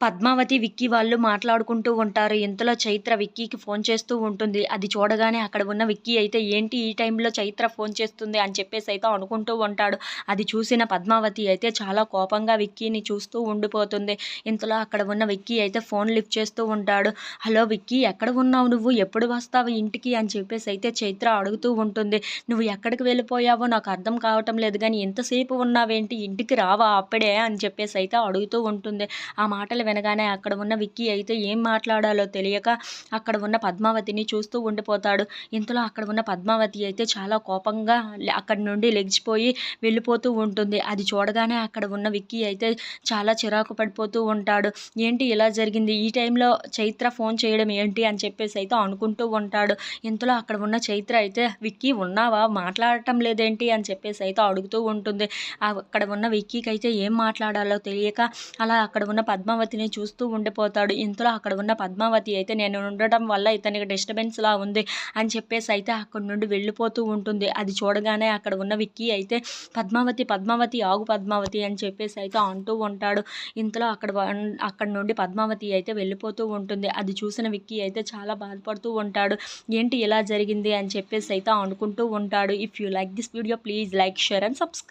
పద్మావతి విక్కీ వాళ్ళు మాట్లాడుకుంటూ ఉంటారు. ఇంతలో చైత్ర విక్కీకి ఫోన్ చేస్తూ ఉంటుంది. అది చూడగానే అక్కడ ఉన్న విక్కీ అయితే ఏంటి ఈ టైంలో చైత్ర ఫోన్ చేస్తుంది? అని చెప్పేసి అయితే అనుకుంటూ ఉంటాడు. అది చూసిన పద్మావతి అయితే చాలా కోపంగా విక్కీని చూస్తూ ఉండిపోతుంది. ఇంతలో అక్కడ ఉన్న విక్కీ అయితే ఫోన్ లిఫ్ట్ చేస్తూ ఉంటాడు. హలో విక్కీ ఎక్కడ ఉన్నావు నువ్వు? ఎప్పుడు వస్తావు ఇంటికి? అని చెప్పేసి అయితే చైత్ర అడుగుతూ ఉంటుంది. నువ్వు ఎక్కడికి వెళ్ళిపోయావో నాకు అర్థం కావటం లేదు. కానీ ఎంతసేపు ఉన్నావేంటి? ఇంటికి రావా అప్పుడే? అని చెప్పేసి అయితే అడుగుతూ ఉంటుంది. ఆ మాటలు వినగానే అక్కడ ఉన్న విక్కీ అయితే ఏం మాట్లాడాలో తెలియక అక్కడ ఉన్న పద్మావతిని చూస్తూ ఉండిపోతాడు. ఇంతలో అక్కడ ఉన్న పద్మావతి అయితే చాలా కోపంగా అక్కడ అక్కడి నుండి లెగిసిపోయి వెళ్ళిపోతూ ఉంటుంది. అది చూడగానే అక్కడ ఉన్న విక్కీ అయితే చాలా చిరాకు పడిపోతూ ఉంటాడు. ఏంటి ఇలా జరిగింది? ఈ టైంలో చైత్ర ఫోన్ చేయడం ఏంటి? అని చెప్పేసి అయితే అనుకుంటూ ఉంటాడు. ఇంతలో అక్కడ ఉన్న చైత్ర అయితే విక్కీ ఉన్నావా? మాట్లాడటం లేదేంటి? అని చెప్పేసి అయితే అడుగుతూ ఉంటుంది. అక్కడ ఉన్న విక్కీకి అయితే ఏం మాట్లాడాలో తెలియక అలా అక్కడ ఉన్న పద్మావతిని చూస్తూ ఉండిపోతాడు. ఇంతలో అక్కడ ఉన్న పద్మావతి అయితే నేను ఉండటం వల్ల ఇతనికి డిస్టర్బెన్స్ లా ఉంది అని చెప్పేసి అయితే అక్కడ నుండి వెళ్ళిపోతూ ఉంటుంది. అది చూడగానే అక్కడ ఉన్న విక్కీ అయితే పద్మావతి పద్మావతి ఆగు పద్మావతి అని చెప్పేసి అయితే అంటూ ఉంటాడు. ఇంతలో అక్కడ అక్కడ నుండి పద్మావతి అయితే వెళ్ళిపోతూ ఉంటుంది. అది చూసిన విక్కీ అయితే చాలా బాధపడుతూ ఉంటాడు. ఏంటి ఇలా జరిగింది? అని చెప్పేసి అయితే అనుకుంటూ ఉంటాడు. If you like this video please like share and subscribe